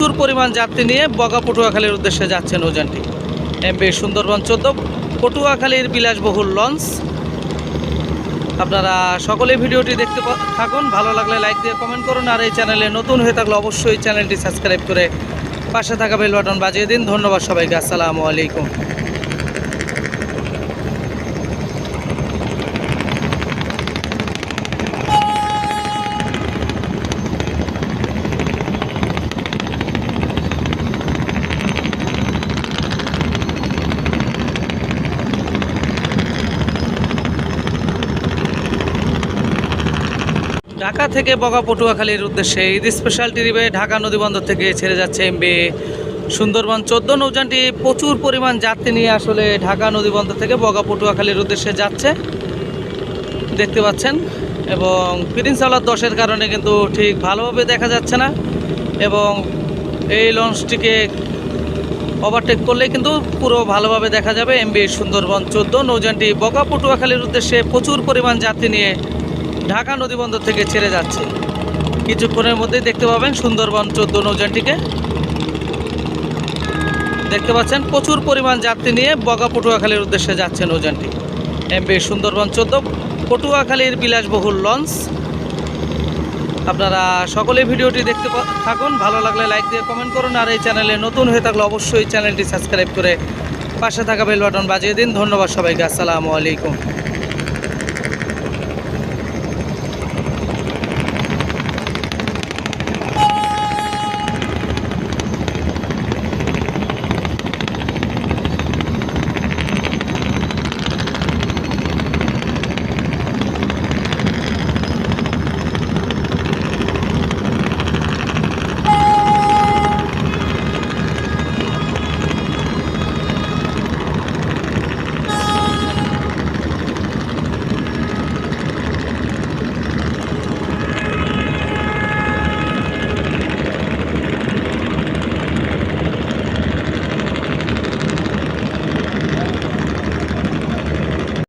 প্রচুর পরিমাণ যাত্রী নিয়ে বগা পটুয়াখালীর উদ্দেশ্যে যাচ্ছে নৌযানটি এমবি সুন্দরবন চোদ্দ, পটুয়াখালীর বিলাসবহুল লঞ্চ। আপনারা সকলে ভিডিওটি দেখতে থাকুন, ভালো লাগলে লাইক দিয়ে কমেন্ট করুন, আর এই চ্যানেলে নতুন হয়ে থাকলে অবশ্যই চ্যানেলটি সাবস্ক্রাইব করে পাশে থাকা বেল বাটন বাজিয়ে দিন। ধন্যবাদ সবাইকে, আসসালামু আলাইকুম। ঢাকা থেকে বগা পটুয়াখালীর উদ্দেশ্যে ঈদ স্পেশাল ট্রিপে ঢাকা নদীবন্দর থেকে ছেড়ে যাচ্ছে এমবি সুন্দরবন চোদ্দ নৌযানটি প্রচুর পরিমাণ যাত্রী নিয়ে আসলে ঢাকা নদীবন্দর থেকে বগা পটুয়াখালীর উদ্দেশ্যে যাচ্ছে। দেখতে পাচ্ছেন, এবং প্রিন্স আলার দশের কারণে কিন্তু ঠিক ভালোভাবে দেখা যাচ্ছে না, এবং এই লঞ্চটিকে ওভারটেক করলে কিন্তু পুরো ভালোভাবে দেখা যাবে এমবি সুন্দরবন চোদ্দ নৌযানটি বগা পটুয়াখালীর উদ্দেশ্যে প্রচুর পরিমাণ যাত্রী নিয়ে ঢাকা নদীবন্দর থেকে ছেড়ে যাচ্ছে। কিছুক্ষণের মধ্যেই দেখতে পাবেন সুন্দরবন চোদ্দ নৌযানটিকে। দেখতে পাচ্ছেন, প্রচুর পরিমাণ যাত্রী নিয়ে বগা পটুয়াখালীর উদ্দেশ্যে যাচ্ছে নৌযানটি। এমবি সুন্দরবন চোদ্দ, পটুয়াখালীর বিলাসবহুল লঞ্চ। আপনারা সকলে ভিডিওটি দেখতে থাকুন, ভালো লাগলে লাইক দিয়ে কমেন্ট করুন, আর এই চ্যানেলে নতুন হয়ে থাকলে অবশ্যই চ্যানেলটি সাবস্ক্রাইব করে পাশে থাকা বেল বাটন বাজিয়ে দিন। ধন্যবাদ সবাইকে, আসসালামু আলাইকুম।